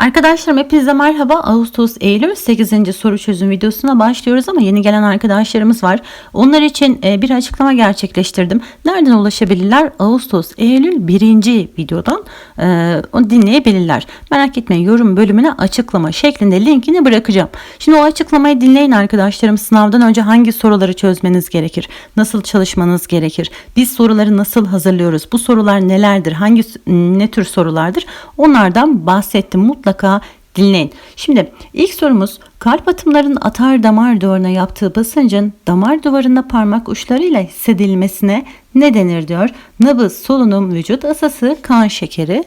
Arkadaşlarım hepinize merhaba. Ağustos Eylül 8. soru çözüm videosuna başlıyoruz ama yeni gelen arkadaşlarımız var. Onlar için e, bir açıklama gerçekleştirdim. Nereden ulaşabilirler? Ağustos Eylül 1. videodan e, onu dinleyebilirler. Merak etmeyin yorum bölümüne açıklama şeklinde linkini bırakacağım. Şimdi o açıklamayı dinleyin arkadaşlarım. Sınavdan önce hangi soruları çözmeniz gerekir? Nasıl çalışmanız gerekir? Biz soruları nasıl hazırlıyoruz? Bu sorular nelerdir? Hangi ne tür sorulardır? Onlardan bahsettim. Mutlaka dinleyin. Şimdi ilk sorumuz kalp atımlarının atar damar duvarına yaptığı basıncın damar duvarında parmak uçlarıyla hissedilmesine ne denir diyor. Nabız, solunum, vücut ısısı, kan şekeri.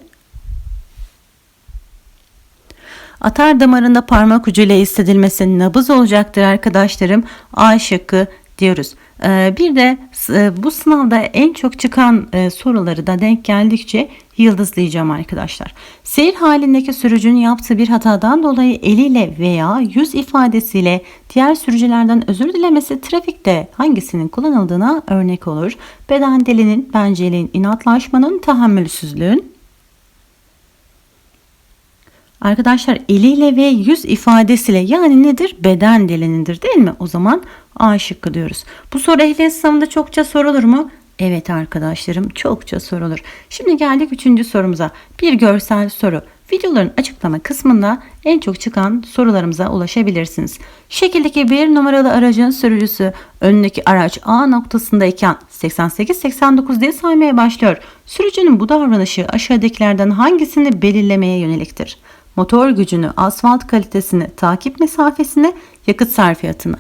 Atar damarında parmak ucuyla hissedilmesi nabız olacaktır arkadaşlarım. A şıkkı diyoruz. Ee, bir de e, bu sınavda en çok çıkan e, soruları da denk geldikçe yıldızlayacağım arkadaşlar. Seyir halindeki sürücünün yaptığı bir hatadan dolayı eliyle veya yüz ifadesiyle diğer sürücülerden özür dilemesi trafikte hangisinin kullanıldığına örnek olur. Beden dilinin, benceliğin, inatlaşmanın, tahammülsüzlüğün, Arkadaşlar eliyle ve yüz ifadesiyle yani nedir? Beden dilinindir değil mi? O zaman A şıkkı diyoruz. Bu soru ehliyet sınavında çokça sorulur mu? Evet arkadaşlarım çokça sorulur. Şimdi geldik üçüncü sorumuza. Bir görsel soru. Videoların açıklama kısmında en çok çıkan sorularımıza ulaşabilirsiniz. Şekildeki bir numaralı aracın sürücüsü önündeki araç A noktasındayken 88-89 diye saymaya başlıyor. Sürücünün bu davranışı aşağıdakilerden hangisini belirlemeye yöneliktir? Motor gücünü, asfalt kalitesini, takip mesafesini, yakıt sarfiyatını.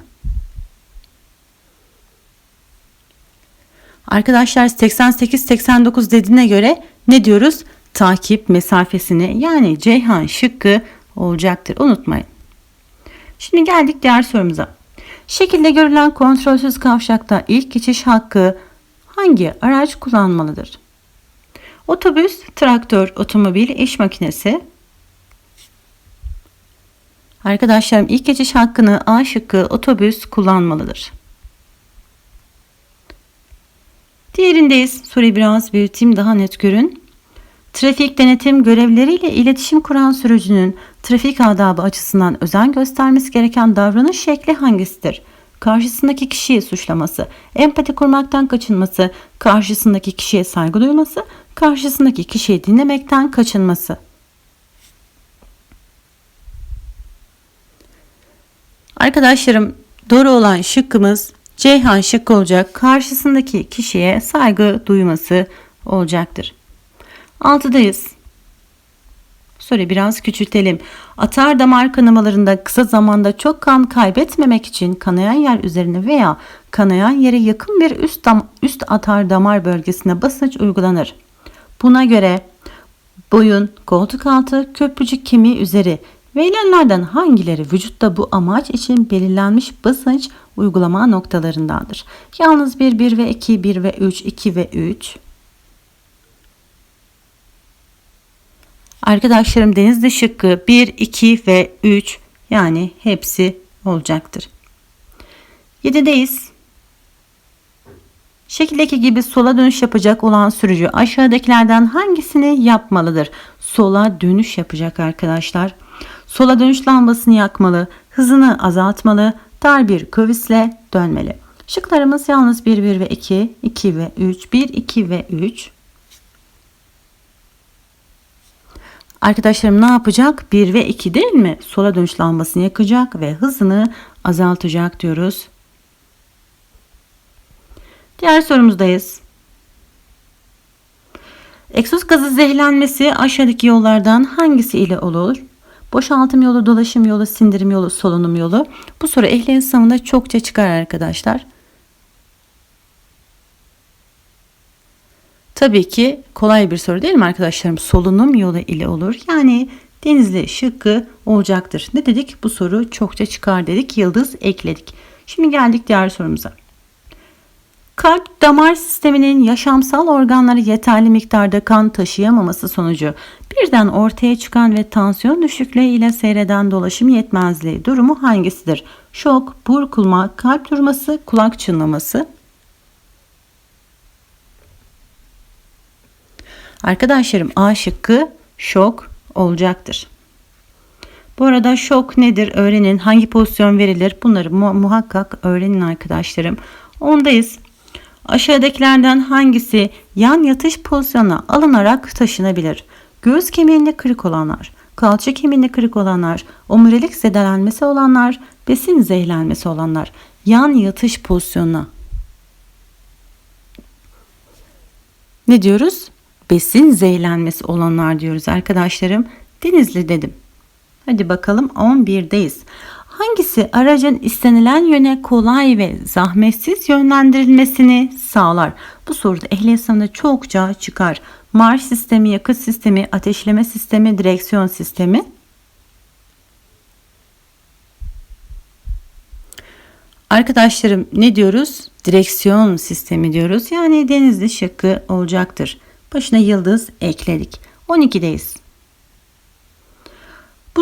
Arkadaşlar 88-89 dediğine göre ne diyoruz? Takip mesafesini yani Ceyhan şıkkı olacaktır. Unutmayın. Şimdi geldik diğer sorumuza. Şekilde görülen kontrolsüz kavşakta ilk geçiş hakkı hangi araç kullanmalıdır? Otobüs, traktör, otomobil, iş makinesi. Arkadaşlarım ilk geçiş hakkını A şıkkı otobüs kullanmalıdır. Diğerindeyiz. Soruyu biraz büyüteyim daha net görün. Trafik denetim görevleriyle iletişim kuran sürücünün trafik adabı açısından özen göstermesi gereken davranış şekli hangisidir? Karşısındaki kişiyi suçlaması, empati kurmaktan kaçınması, karşısındaki kişiye saygı duyması, karşısındaki kişiyi dinlemekten kaçınması. Arkadaşlarım doğru olan şıkkımız Ceyhan şık olacak. Karşısındaki kişiye saygı duyması olacaktır. Altıdayız. Soruyu biraz küçültelim. Atar damar kanamalarında kısa zamanda çok kan kaybetmemek için kanayan yer üzerine veya kanayan yere yakın bir üst, dam, üst atar damar bölgesine basınç uygulanır. Buna göre boyun, koltuk altı, köprücük kemiği üzeri Verilenlerden hangileri vücutta bu amaç için belirlenmiş basınç uygulama noktalarındandır? Yalnız 1, 1 ve 2, 1 ve 3, 2 ve 3. Arkadaşlarım denizde şıkkı 1, 2 ve 3 yani hepsi olacaktır. 7'deyiz. Şekildeki gibi sola dönüş yapacak olan sürücü aşağıdakilerden hangisini yapmalıdır? Sola dönüş yapacak arkadaşlar. Sola dönüş lambasını yakmalı, hızını azaltmalı, dar bir kövisle dönmeli. Şıklarımız yalnız 1, 1 ve 2, 2 ve 3, 1, 2 ve 3. Arkadaşlarım ne yapacak? 1 ve 2 değil mi? Sola dönüş lambasını yakacak ve hızını azaltacak diyoruz. Diğer sorumuzdayız. Egzoz gazı zehirlenmesi aşağıdaki yollardan hangisi ile olur? Boşaltım yolu, dolaşım yolu, sindirim yolu, solunum yolu. Bu soru ehliyet sınavında çokça çıkar arkadaşlar. Tabii ki kolay bir soru değil mi arkadaşlarım? Solunum yolu ile olur. Yani denizli şıkkı olacaktır. Ne dedik? Bu soru çokça çıkar dedik. Yıldız ekledik. Şimdi geldik diğer sorumuza. Kalp damar sisteminin yaşamsal organları yeterli miktarda kan taşıyamaması sonucu birden ortaya çıkan ve tansiyon düşüklüğü ile seyreden dolaşım yetmezliği durumu hangisidir? Şok, burkulma, kalp durması, kulak çınlaması. Arkadaşlarım A şıkkı şok olacaktır. Bu arada şok nedir öğrenin. Hangi pozisyon verilir bunları mu- muhakkak öğrenin arkadaşlarım. Ondayız. Aşağıdakilerden hangisi yan yatış pozisyonuna alınarak taşınabilir? Göğüs kemiğinde kırık olanlar, kalça kemiğinde kırık olanlar, omurilik zedelenmesi olanlar, besin zehirlenmesi olanlar yan yatış pozisyonuna. Ne diyoruz? Besin zehirlenmesi olanlar diyoruz arkadaşlarım. Denizli dedim. Hadi bakalım 11'deyiz. Hangisi aracın istenilen yöne kolay ve zahmetsiz yönlendirilmesini sağlar? Bu soruda ehliyet sınavında çokça çıkar. Marş sistemi, yakıt sistemi, ateşleme sistemi, direksiyon sistemi. Arkadaşlarım ne diyoruz? Direksiyon sistemi diyoruz. Yani denizli şıkkı olacaktır. Başına yıldız ekledik. 12'deyiz.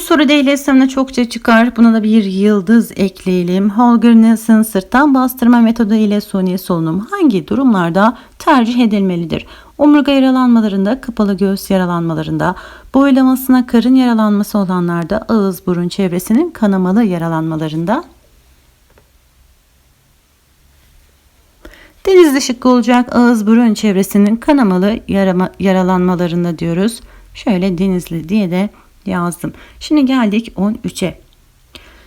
Bu soru değil sınavına çokça çıkar. Buna da bir yıldız ekleyelim. Holger Nielsen sırttan bastırma metodu ile suni solunum hangi durumlarda tercih edilmelidir? Omurga yaralanmalarında, kapalı göğüs yaralanmalarında, boylamasına karın yaralanması olanlarda, ağız burun çevresinin kanamalı yaralanmalarında, Denizli şıkkı olacak ağız burun çevresinin kanamalı yarama, yaralanmalarında diyoruz. Şöyle denizli diye de yazdım. Şimdi geldik 13'e.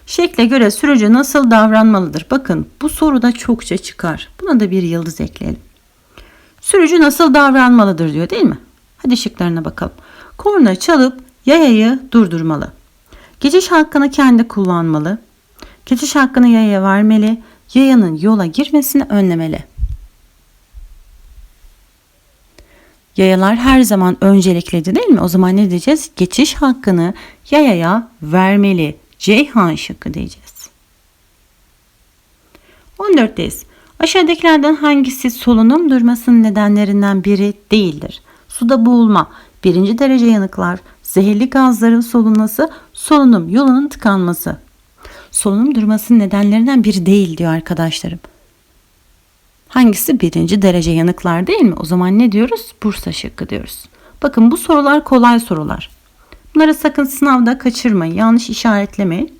Şekle göre sürücü nasıl davranmalıdır? Bakın bu soruda çokça çıkar. Buna da bir yıldız ekleyelim. Sürücü nasıl davranmalıdır diyor değil mi? Hadi şıklarına bakalım. Korna çalıp yayayı durdurmalı. Geçiş hakkını kendi kullanmalı. Geçiş hakkını yayaya vermeli. Yayanın yola girmesini önlemeli. Yayalar her zaman öncelikliydi değil mi? O zaman ne diyeceğiz? Geçiş hakkını yayaya vermeli. Ceyhan şıkkı diyeceğiz. 14'teyiz. Aşağıdakilerden hangisi solunum durmasının nedenlerinden biri değildir? Suda boğulma, birinci derece yanıklar, zehirli gazların solunması, solunum yolunun tıkanması. Solunum durmasının nedenlerinden biri değil diyor arkadaşlarım. Hangisi birinci derece yanıklar değil mi? O zaman ne diyoruz? Bursa şıkkı diyoruz. Bakın bu sorular kolay sorular. Bunları sakın sınavda kaçırmayın. Yanlış işaretlemeyin.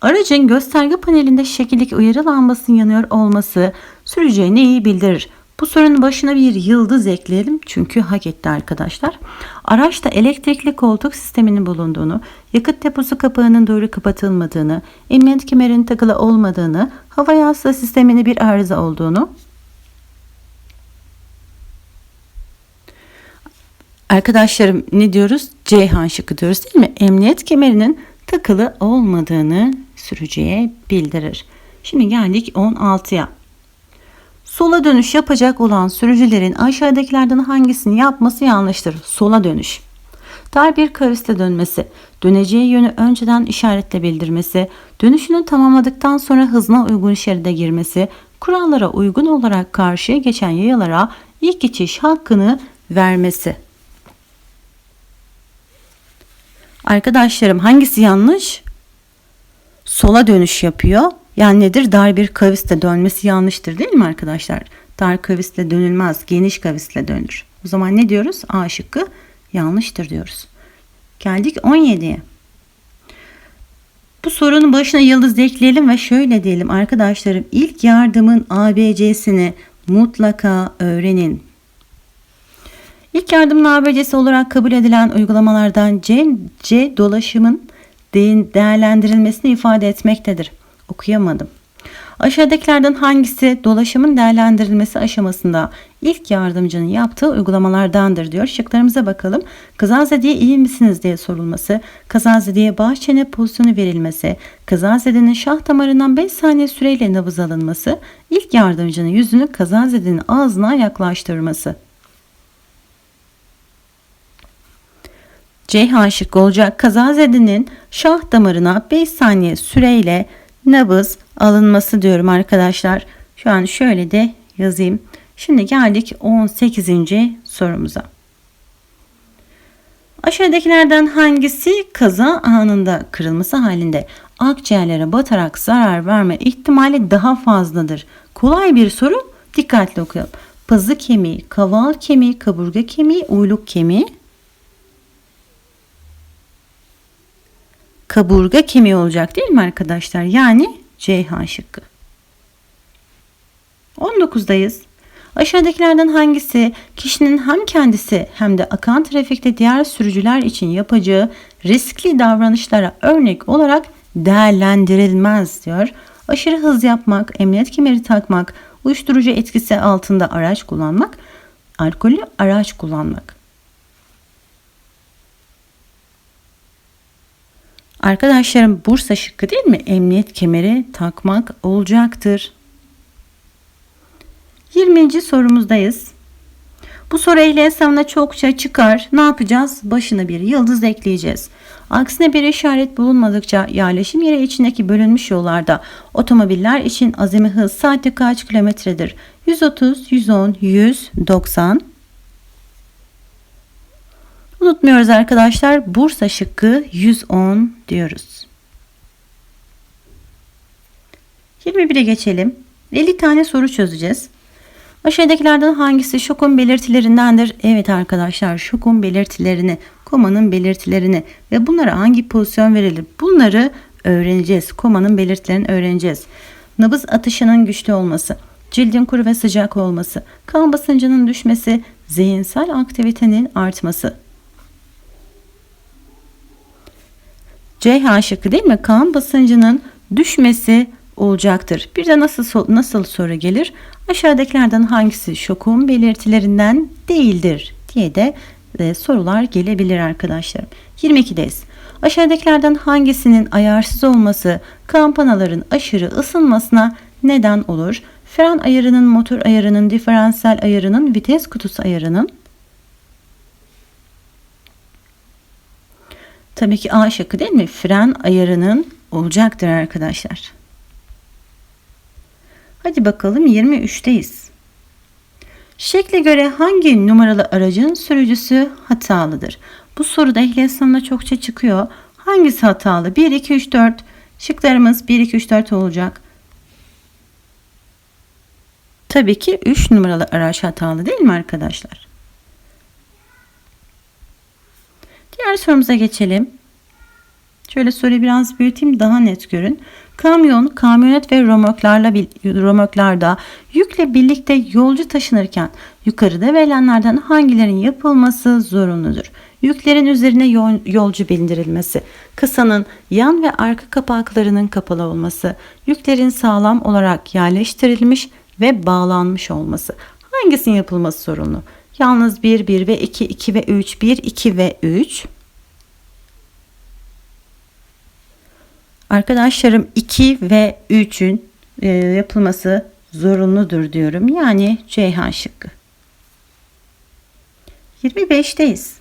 Aracın gösterge panelinde şekillik uyarı lambasının yanıyor olması sürücüye neyi bildirir? Bu sorunun başına bir yıldız ekleyelim çünkü hak etti arkadaşlar. Araçta elektrikli koltuk sisteminin bulunduğunu, yakıt deposu kapağının doğru kapatılmadığını, emniyet kemerinin takılı olmadığını, hava yassı sisteminde bir arıza olduğunu, Arkadaşlarım ne diyoruz? Ceyhan şıkkı diyoruz değil mi? Emniyet kemerinin takılı olmadığını sürücüye bildirir. Şimdi geldik 16'ya. Sola dönüş yapacak olan sürücülerin aşağıdakilerden hangisini yapması yanlıştır? Sola dönüş. Dar bir kavisle dönmesi, döneceği yönü önceden işaretle bildirmesi, dönüşünü tamamladıktan sonra hızına uygun şeride girmesi, kurallara uygun olarak karşıya geçen yayalara ilk geçiş hakkını vermesi. Arkadaşlarım hangisi yanlış? Sola dönüş yapıyor. Yani nedir? Dar bir kavisle dönmesi yanlıştır değil mi arkadaşlar? Dar kavisle dönülmez. Geniş kavisle dönür. O zaman ne diyoruz? A şıkkı yanlıştır diyoruz. Geldik 17'ye. Bu sorunun başına yıldız ekleyelim ve şöyle diyelim arkadaşlarım ilk yardımın ABC'sini mutlaka öğrenin. İlk yardımın ABC'si olarak kabul edilen uygulamalardan C, C dolaşımın değerlendirilmesini ifade etmektedir. Okuyamadım. Aşağıdakilerden hangisi dolaşımın değerlendirilmesi aşamasında ilk yardımcının yaptığı uygulamalardandır diyor. Şıklarımıza bakalım. Kazazedeye iyi misiniz diye sorulması, kazazedeye bağış çene pozisyonu verilmesi, kazazedenin şah damarından 5 saniye süreyle nabız alınması, ilk yardımcının yüzünü kazazedenin ağzına yaklaştırması. Ceyhan şıkkı olacak kazazedenin şah damarına 5 saniye süreyle nabız alınması diyorum arkadaşlar. Şu an şöyle de yazayım. Şimdi geldik 18. sorumuza. Aşağıdakilerden hangisi kaza anında kırılması halinde akciğerlere batarak zarar verme ihtimali daha fazladır? Kolay bir soru. Dikkatli okuyalım. Pazı kemiği, kaval kemiği, kaburga kemiği, uyluk kemiği kaburga kemiği olacak değil mi arkadaşlar? Yani Ceyhan şıkkı. 19'dayız. Aşağıdakilerden hangisi kişinin hem kendisi hem de akan trafikte diğer sürücüler için yapacağı riskli davranışlara örnek olarak değerlendirilmez diyor. Aşırı hız yapmak, emniyet kemeri takmak, uyuşturucu etkisi altında araç kullanmak, alkollü araç kullanmak. Arkadaşlarım Bursa şıkkı değil mi? Emniyet kemeri takmak olacaktır. 20. sorumuzdayız. Bu soru ehliyet sınavına çokça çıkar. Ne yapacağız? Başına bir yıldız ekleyeceğiz. Aksine bir işaret bulunmadıkça yerleşim yeri içindeki bölünmüş yollarda otomobiller için azami hız saatte kaç kilometredir? 130, 110, 100, 90. Unutmuyoruz arkadaşlar. Bursa şıkkı 110 diyoruz. 21'e geçelim. 50 tane soru çözeceğiz. Aşağıdakilerden hangisi şokun belirtilerindendir? Evet arkadaşlar şokun belirtilerini, komanın belirtilerini ve bunlara hangi pozisyon verilir? Bunları öğreneceğiz. Komanın belirtilerini öğreneceğiz. Nabız atışının güçlü olması, cildin kuru ve sıcak olması, kan basıncının düşmesi, zihinsel aktivitenin artması. C şıkkı değil mi? Kan basıncının düşmesi olacaktır. Bir de nasıl nasıl soru gelir? Aşağıdakilerden hangisi şokun belirtilerinden değildir diye de e, sorular gelebilir arkadaşlarım. 22'deyiz. Aşağıdakilerden hangisinin ayarsız olması kampanaların aşırı ısınmasına neden olur? Fren ayarının, motor ayarının, diferansiyel ayarının, vites kutusu ayarının. Tabii ki A şıkkı değil mi? Fren ayarının olacaktır arkadaşlar. Hadi bakalım 23'teyiz. Şekle göre hangi numaralı aracın sürücüsü hatalıdır? Bu soruda ehliyet sınavına çokça çıkıyor. Hangisi hatalı? 1, 2, 3, 4. Şıklarımız 1, 2, 3, 4 olacak. Tabii ki 3 numaralı araç hatalı değil mi arkadaşlar? Diğer sorumuza geçelim. Şöyle soruyu biraz büyüteyim daha net görün. Kamyon, kamyonet ve romoklarla romoklarda yükle birlikte yolcu taşınırken yukarıda verilenlerden hangilerinin yapılması zorunludur? Yüklerin üzerine yolcu bindirilmesi, kasanın yan ve arka kapaklarının kapalı olması, yüklerin sağlam olarak yerleştirilmiş ve bağlanmış olması. Hangisinin yapılması sorumlu? Yalnız 1, 1 ve 2, 2 ve 3, 1, 2 ve 3. Arkadaşlarım 2 ve 3'ün e, yapılması zorunludur diyorum. Yani Ceyhan şıkkı. 25'teyiz.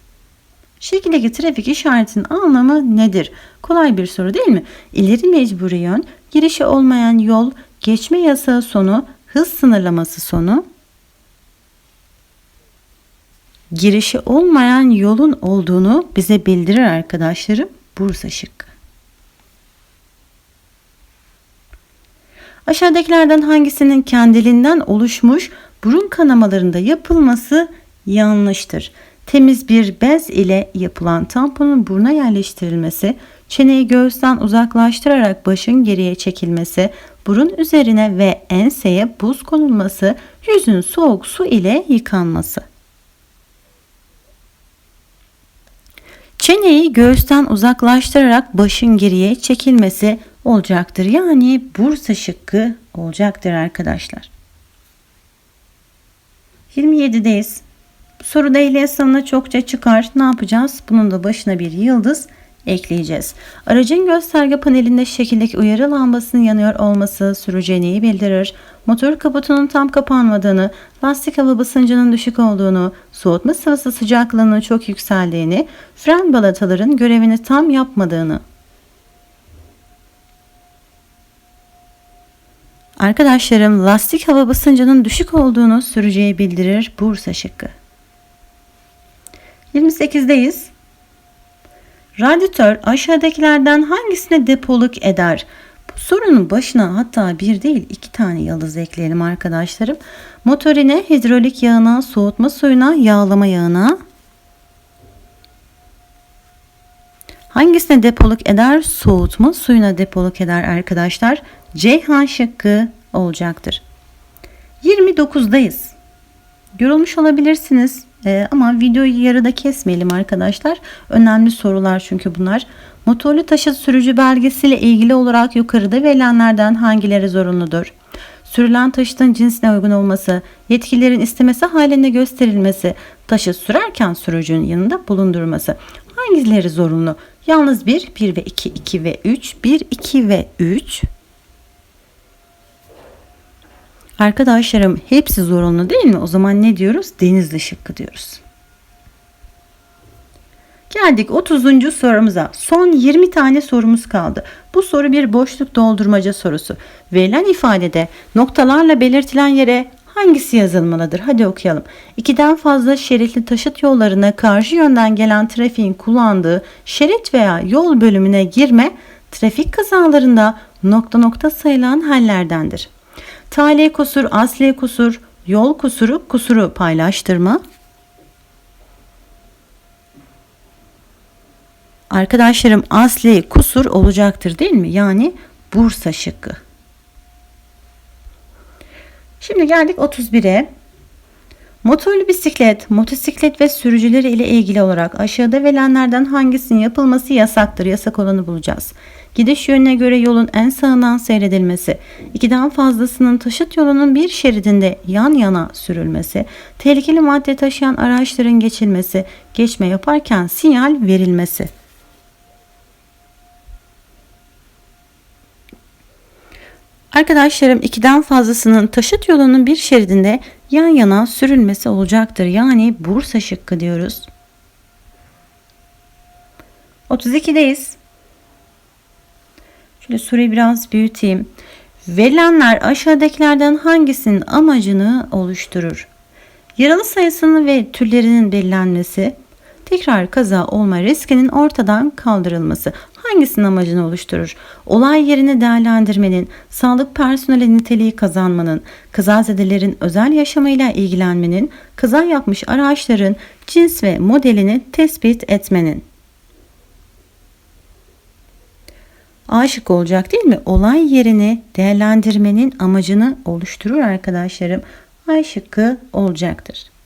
Şekildeki trafik işaretinin anlamı nedir? Kolay bir soru değil mi? İleri mecburi yön, girişi olmayan yol, geçme yasağı sonu, hız sınırlaması sonu, girişi olmayan yolun olduğunu bize bildirir arkadaşlarım. Bursa şıkkı. Aşağıdakilerden hangisinin kendiliğinden oluşmuş burun kanamalarında yapılması yanlıştır? Temiz bir bez ile yapılan tamponun buruna yerleştirilmesi, çeneyi göğüsten uzaklaştırarak başın geriye çekilmesi, burun üzerine ve enseye buz konulması, yüzün soğuk su ile yıkanması. Çeneyi göğüsten uzaklaştırarak başın geriye çekilmesi olacaktır. Yani Bursa şıkkı olacaktır arkadaşlar. 27'deyiz. Soruda ehliyet sınavına çokça çıkar. Ne yapacağız? Bunun da başına bir yıldız ekleyeceğiz. Aracın gösterge panelinde şekildeki uyarı lambasının yanıyor olması sürücüye bildirir? Motor kaputunun tam kapanmadığını, lastik hava basıncının düşük olduğunu, soğutma sıvısı sıcaklığının çok yükseldiğini, fren balataların görevini tam yapmadığını Arkadaşlarım lastik hava basıncının düşük olduğunu sürücüye bildirir Bursa şıkkı. 28'deyiz. Radyatör aşağıdakilerden hangisine depoluk eder? Bu sorunun başına hatta bir değil iki tane yıldız ekleyelim arkadaşlarım. Motorine, hidrolik yağına, soğutma suyuna, yağlama yağına. Hangisine depoluk eder? Soğutma suyuna depoluk eder arkadaşlar. Ceyhan şıkkı olacaktır. 29'dayız. Yorulmuş olabilirsiniz Ee, ama videoyu yarıda kesmeyelim arkadaşlar. Önemli sorular çünkü bunlar. Motorlu taşıt sürücü belgesiyle ilgili olarak yukarıda verilenlerden hangileri zorunludur? Sürülen taşıtın cinsine uygun olması, yetkililerin istemesi halinde gösterilmesi, taşıt sürerken sürücünün yanında bulundurması. Hangileri zorunlu? Yalnız 1, 1 ve 2, 2 ve 3, 1, 2 ve 3. Arkadaşlarım hepsi zorunlu değil mi? O zaman ne diyoruz? Denizli şıkkı diyoruz. Geldik 30. sorumuza. Son 20 tane sorumuz kaldı. Bu soru bir boşluk doldurmaca sorusu. Verilen ifadede noktalarla belirtilen yere hangisi yazılmalıdır? Hadi okuyalım. İkiden fazla şeritli taşıt yollarına karşı yönden gelen trafiğin kullandığı şerit veya yol bölümüne girme trafik kazalarında nokta nokta sayılan hallerdendir. Tali kusur, asli kusur, yol kusuru, kusuru paylaştırma. Arkadaşlarım asli kusur olacaktır değil mi? Yani Bursa şıkkı. Şimdi geldik 31'e. Motorlu bisiklet, motosiklet ve sürücüleri ile ilgili olarak aşağıda verilenlerden hangisinin yapılması yasaktır? Yasak olanı bulacağız. Gidiş yönüne göre yolun en sağından seyredilmesi, ikiden fazlasının taşıt yolunun bir şeridinde yan yana sürülmesi, tehlikeli madde taşıyan araçların geçilmesi, geçme yaparken sinyal verilmesi. Arkadaşlarım ikiden fazlasının taşıt yolunun bir şeridinde yan yana sürülmesi olacaktır. Yani Bursa şıkkı diyoruz. 32'deyiz. Şöyle soruyu biraz büyüteyim. Verilenler aşağıdakilerden hangisinin amacını oluşturur? Yaralı sayısının ve türlerinin belirlenmesi, tekrar kaza olma riskinin ortadan kaldırılması hangisinin amacını oluşturur? Olay yerini değerlendirmenin, sağlık personeli niteliği kazanmanın, kazazedelerin özel yaşamıyla ilgilenmenin, kaza yapmış araçların cins ve modelini tespit etmenin. Aşık olacak değil mi? Olay yerini değerlendirmenin amacını oluşturur arkadaşlarım. A olacaktır.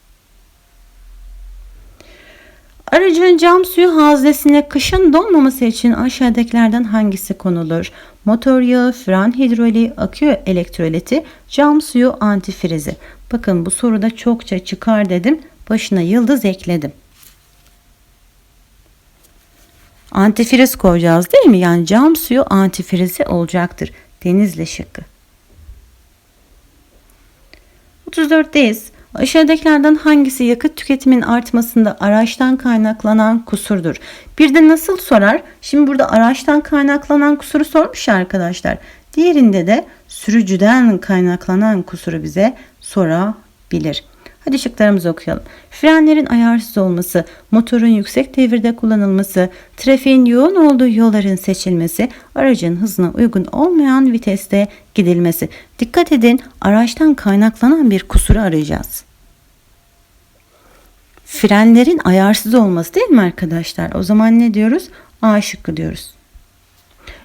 Aracın cam suyu haznesine kışın donmaması için aşağıdakilerden hangisi konulur? Motor yağı, fren hidroliği, akü elektroliti, cam suyu antifrizi. Bakın bu soruda çokça çıkar dedim. Başına yıldız ekledim. Antifriz koyacağız değil mi? Yani cam suyu antifrizi olacaktır. Denizli şıkkı. 34'teyiz. Aşağıdakilerden hangisi yakıt tüketimin artmasında araçtan kaynaklanan kusurdur? Bir de nasıl sorar? Şimdi burada araçtan kaynaklanan kusuru sormuş ya arkadaşlar. Diğerinde de sürücüden kaynaklanan kusuru bize sorabilir. Hadi şıklarımızı okuyalım. Frenlerin ayarsız olması, motorun yüksek devirde kullanılması, trafiğin yoğun olduğu yolların seçilmesi, aracın hızına uygun olmayan viteste gidilmesi. Dikkat edin araçtan kaynaklanan bir kusuru arayacağız. Frenlerin ayarsız olması değil mi arkadaşlar? O zaman ne diyoruz? A şıkkı diyoruz.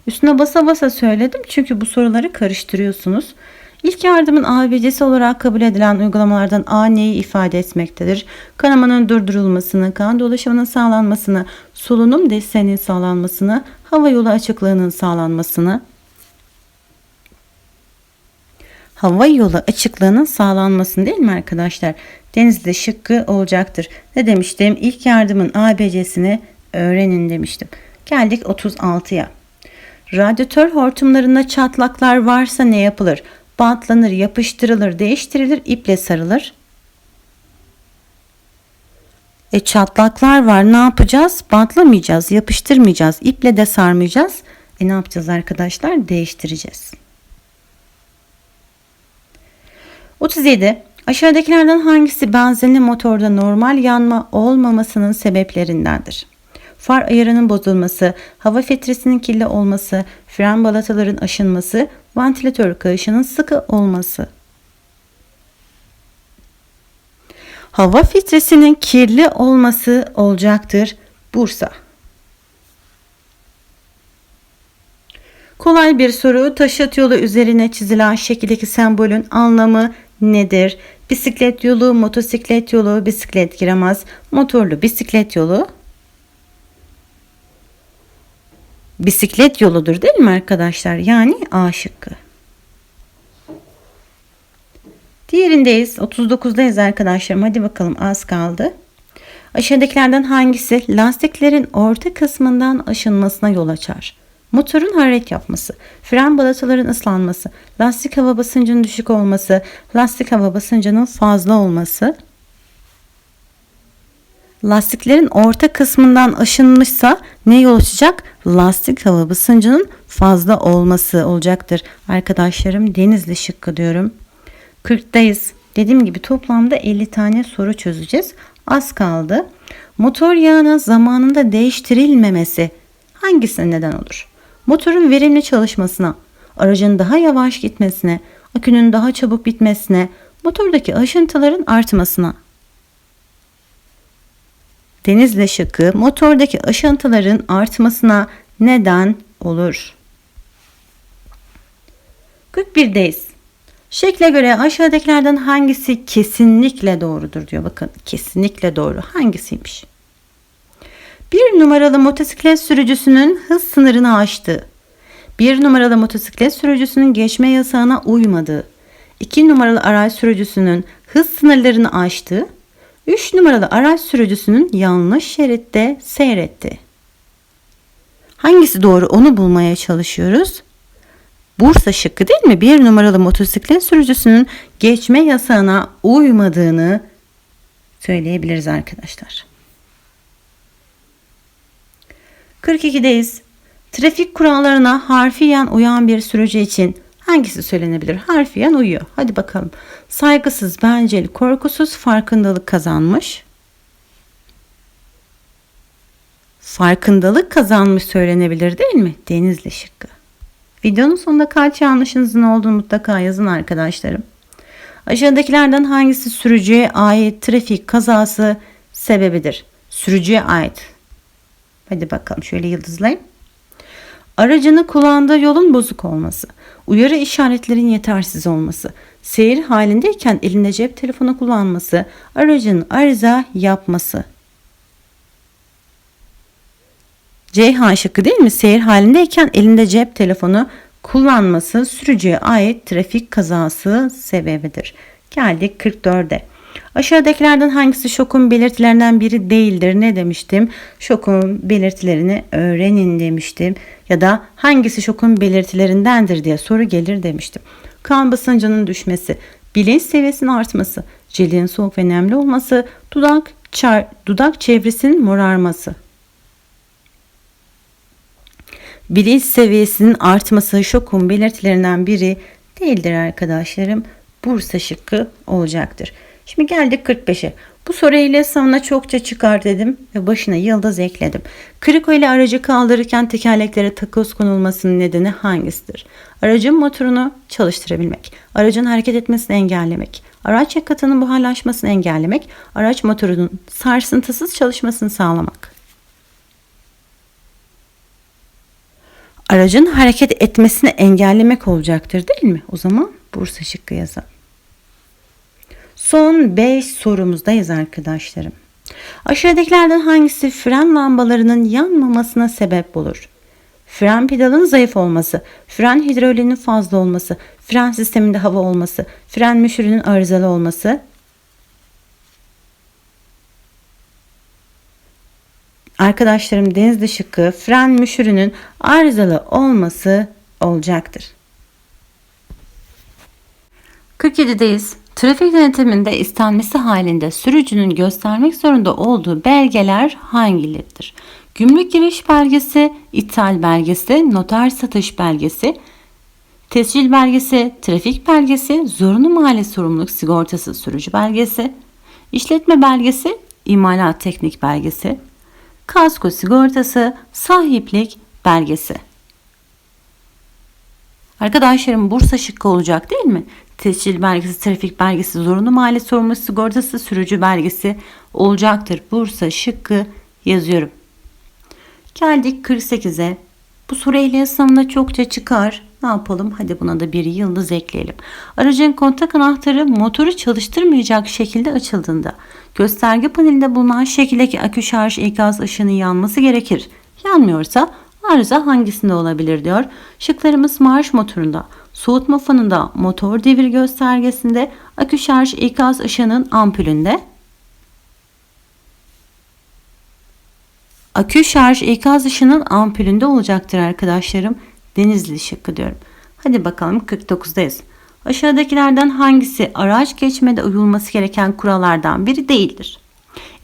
Üstüne basa basa söyledim çünkü bu soruları karıştırıyorsunuz. İlk yardımın ABC'si olarak kabul edilen uygulamalardan A neyi ifade etmektedir? Kanamanın durdurulmasını, kan dolaşımının sağlanmasını, solunum desteğinin sağlanmasını, hava yolu açıklığının sağlanmasını, hava yolu açıklığının sağlanmasını değil mi arkadaşlar? Denizli şıkkı olacaktır. Ne demiştim? İlk yardımın ABC'sini öğrenin demiştim. Geldik 36'ya. Radyatör hortumlarında çatlaklar varsa ne yapılır? Bantlanır, yapıştırılır, değiştirilir, iple sarılır. E çatlaklar var. Ne yapacağız? Bantlamayacağız, yapıştırmayacağız, iple de sarmayacağız. E ne yapacağız arkadaşlar? Değiştireceğiz. 37. Aşağıdakilerden hangisi benzinli motorda normal yanma olmamasının sebeplerindendir? Far ayarının bozulması, hava filtresinin kirli olması, fren balataların aşınması, Vantilatör kayışının sıkı olması. Hava filtresinin kirli olması olacaktır. Bursa. Kolay bir soru. Taşıt yolu üzerine çizilen şekildeki sembolün anlamı nedir? Bisiklet yolu, motosiklet yolu, bisiklet giremez, motorlu bisiklet yolu, Bisiklet yoludur değil mi arkadaşlar? Yani A şıkkı. Diğerindeyiz. 39'dayız arkadaşlarım. Hadi bakalım az kaldı. Aşağıdakilerden hangisi lastiklerin orta kısmından aşınmasına yol açar? Motorun hareket yapması, fren balataların ıslanması, lastik hava basıncının düşük olması, lastik hava basıncının fazla olması. Lastiklerin orta kısmından aşınmışsa ne yol? Lastik hava basıncının fazla olması olacaktır. Arkadaşlarım Denizli şıkkı diyorum. 40'dayız. Dediğim gibi toplamda 50 tane soru çözeceğiz. Az kaldı. Motor yağının zamanında değiştirilmemesi hangisine neden olur? Motorun verimli çalışmasına, aracın daha yavaş gitmesine, akünün daha çabuk bitmesine, motordaki aşıntıların artmasına deniz laşıkı motordaki aşıntıların artmasına neden olur. 41'deyiz. Şekle göre aşağıdakilerden hangisi kesinlikle doğrudur diyor. Bakın kesinlikle doğru. Hangisiymiş? Bir numaralı motosiklet sürücüsünün hız sınırını aştığı. Bir numaralı motosiklet sürücüsünün geçme yasağına uymadığı. iki numaralı araç sürücüsünün hız sınırlarını aştığı. 3 numaralı araç sürücüsünün yanlış şeritte seyretti. Hangisi doğru onu bulmaya çalışıyoruz. Bursa şıkkı değil mi? Bir numaralı motosiklet sürücüsünün geçme yasağına uymadığını söyleyebiliriz arkadaşlar. 42'deyiz. Trafik kurallarına harfiyen uyan bir sürücü için hangisi söylenebilir? Harfiyen uyuyor. Hadi bakalım. Saygısız, bencil, korkusuz, farkındalık kazanmış. Farkındalık kazanmış söylenebilir değil mi? Denizli şıkkı. Videonun sonunda kaç yanlışınızın olduğunu mutlaka yazın arkadaşlarım. Aşağıdakilerden hangisi sürücüye ait trafik kazası sebebidir? Sürücüye ait. Hadi bakalım şöyle yıldızlayayım. Aracını kullandığı yolun bozuk olması, uyarı işaretlerin yetersiz olması, seyir halindeyken elinde cep telefonu kullanması, aracın arıza yapması. Ceyhan şıkkı değil mi? Seyir halindeyken elinde cep telefonu kullanması sürücüye ait trafik kazası sebebidir. Geldik 44'e. Aşağıdakilerden hangisi şokun belirtilerinden biri değildir? Ne demiştim? Şokun belirtilerini öğrenin demiştim. Ya da hangisi şokun belirtilerindendir diye soru gelir demiştim. Kan basıncının düşmesi, bilinç seviyesinin artması, cildin soğuk ve nemli olması, dudak, çar, dudak çevresinin morarması. Bilinç seviyesinin artması şokun belirtilerinden biri değildir arkadaşlarım. Bursa şıkkı olacaktır. Şimdi geldik 45'e. Bu soru sana çokça çıkar dedim ve başına yıldız ekledim. Kriko ile aracı kaldırırken tekerleklere takoz konulmasının nedeni hangisidir? Aracın motorunu çalıştırabilmek, aracın hareket etmesini engellemek, araç yakıtının buharlaşmasını engellemek, araç motorunun sarsıntısız çalışmasını sağlamak. Aracın hareket etmesini engellemek olacaktır değil mi? O zaman Bursa şıkkı yazalım. Son 5 sorumuzdayız arkadaşlarım. Aşağıdakilerden hangisi fren lambalarının yanmamasına sebep olur? Fren pedalının zayıf olması, fren hidroliğinin fazla olması, fren sisteminde hava olması, fren müşürünün arızalı olması. Arkadaşlarım denizli şıkkı fren müşürünün arızalı olması olacaktır. 47'deyiz. Trafik denetiminde istenmesi halinde sürücünün göstermek zorunda olduğu belgeler hangileridir? Gümrük giriş belgesi, ithal belgesi, noter satış belgesi, tescil belgesi, trafik belgesi, zorunlu mali sorumluluk sigortası sürücü belgesi, işletme belgesi, imalat teknik belgesi, kasko sigortası, sahiplik belgesi. Arkadaşlarım Bursa şıkkı olacak değil mi? tescil belgesi, trafik belgesi, zorunlu mali sorumlu sigortası, sürücü belgesi olacaktır. Bursa şıkkı yazıyorum. Geldik 48'e. Bu soru ehliyet sınavında çokça çıkar. Ne yapalım? Hadi buna da bir yıldız ekleyelim. Aracın kontak anahtarı motoru çalıştırmayacak şekilde açıldığında gösterge panelinde bulunan şekildeki akü şarj ikaz ışığının yanması gerekir. Yanmıyorsa arıza hangisinde olabilir diyor. Şıklarımız marş motorunda, soğutma fanında, motor devir göstergesinde, akü şarj ikaz ışığının ampulünde. Akü şarj ikaz ışığının ampulünde olacaktır arkadaşlarım. Denizli şıkkı diyorum. Hadi bakalım 49'dayız. Aşağıdakilerden hangisi araç geçmede uyulması gereken kurallardan biri değildir?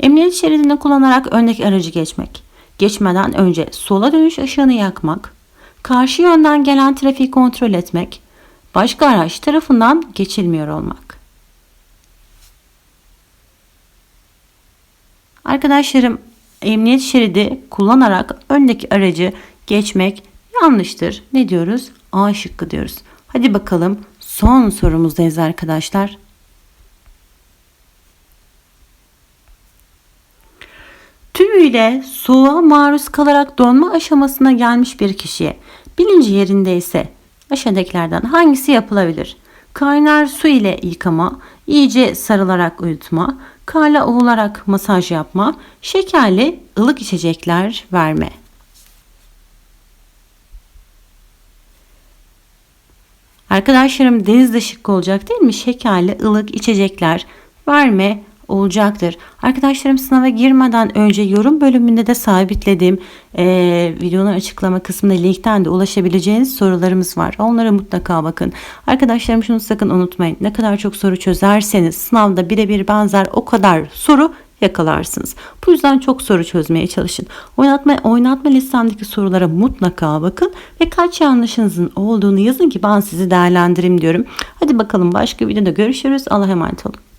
Emniyet şeridini kullanarak öndeki aracı geçmek, geçmeden önce sola dönüş ışığını yakmak, karşı yönden gelen trafiği kontrol etmek, başka araç tarafından geçilmiyor olmak. Arkadaşlarım emniyet şeridi kullanarak öndeki aracı geçmek yanlıştır. Ne diyoruz? A şıkkı diyoruz. Hadi bakalım son sorumuzdayız arkadaşlar. Tümüyle soğuğa maruz kalarak donma aşamasına gelmiş bir kişiye bilinci yerindeyse aşağıdakilerden hangisi yapılabilir? Kaynar su ile yıkama, iyice sarılarak uyutma, karla ovularak masaj yapma, şekerli ılık içecekler verme. Arkadaşlarım denizde şık olacak değil mi? Şekerli ılık içecekler verme olacaktır. Arkadaşlarım sınava girmeden önce yorum bölümünde de sabitlediğim e, videonun açıklama kısmında linkten de ulaşabileceğiniz sorularımız var. Onlara mutlaka bakın. Arkadaşlarım şunu sakın unutmayın. Ne kadar çok soru çözerseniz sınavda birebir benzer o kadar soru yakalarsınız. Bu yüzden çok soru çözmeye çalışın. Oynatma, oynatma listemdeki sorulara mutlaka bakın ve kaç yanlışınızın olduğunu yazın ki ben sizi değerlendireyim diyorum. Hadi bakalım başka videoda görüşürüz. Allah'a emanet olun.